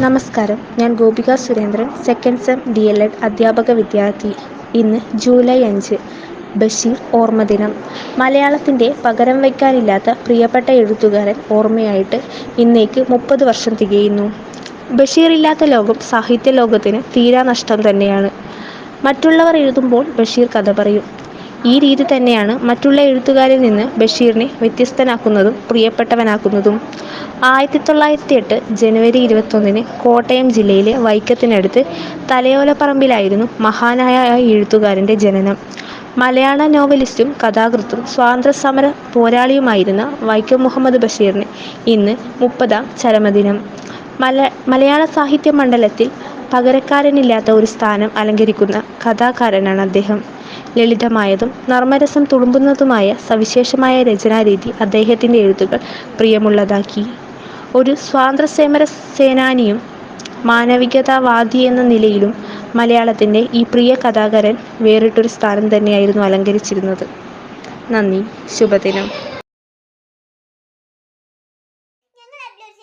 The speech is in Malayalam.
നമസ്കാരം. ഞാൻ Gopika Surendran second sem D El Ed അധ്യാപക വിദ്യാർത്ഥി. ഇന്ന് ജൂലൈ അഞ്ച് ബഷീർ ഓർമ്മദിനം. മലയാളത്തിന്റെ പകരം വയ്ക്കാനില്ലാത്ത പ്രിയപ്പെട്ട എഴുത്തുകാരൻ ഓർമ്മയായിട്ട് ഇന്നേക്ക് മുപ്പത് വർഷം തികയുന്നു. ബഷീറില്ലാത്ത ലോകം സാഹിത്യ ലോകത്തിന് തീരാ നഷ്ടം തന്നെയാണ്. മറ്റുള്ളവർ എഴുതുമ്പോൾ ബഷീർ കഥ പറയും. ഈ രീതി തന്നെയാണ് മറ്റുള്ള എഴുത്തുകാരിൽ നിന്ന് ബഷീറിനെ വ്യത്യസ്തനാക്കുന്നതും പ്രിയപ്പെട്ടവനാക്കുന്നതും. ആയിരത്തി തൊള്ളായിരത്തി എട്ട് ജനുവരി ഇരുപത്തൊന്നിന് കോട്ടയം ജില്ലയിലെ വൈക്കത്തിനടുത്ത് തലയോലപ്പറമ്പിലായിരുന്നു മഹാനായ എഴുത്തുകാരന്റെ ജനനം. മലയാള നോവലിസ്റ്റും കഥാകൃത്തും സ്വാതന്ത്ര്യസമര പോരാളിയുമായിരുന്ന വൈക്കം മുഹമ്മദ് ബഷീറിന് ഇന്ന് മുപ്പതാം ചരമദിനം. മല മലയാള സാഹിത്യ മണ്ഡലത്തിൽ പകരക്കാരനില്ലാത്ത ഒരു സ്ഥാനം അലങ്കരിക്കുന്ന കഥാകാരനാണ് അദ്ദേഹം. ലളിതമായതും നർമ്മരസം തുളുമ്പുന്നതുമായ സവിശേഷമായ രചനാരീതി അദ്ദേഹത്തിന്റെ എഴുത്തുകൾ പ്രിയമുള്ളതാക്കി. ഒരു സ്വാതന്ത്ര്യസമര സേനാനിയും മാനവികതാവാദി എന്ന നിലയിലും മലയാളത്തിന്റെ ഈ പ്രിയ കഥാകാരൻ വേറിട്ടൊരു സ്ഥാനം തന്നെയായിരുന്നു അലങ്കരിച്ചിരുന്നത്. നന്ദി. ശുഭദിനം. ഞങ്ങൾ അപ്ലോഡ്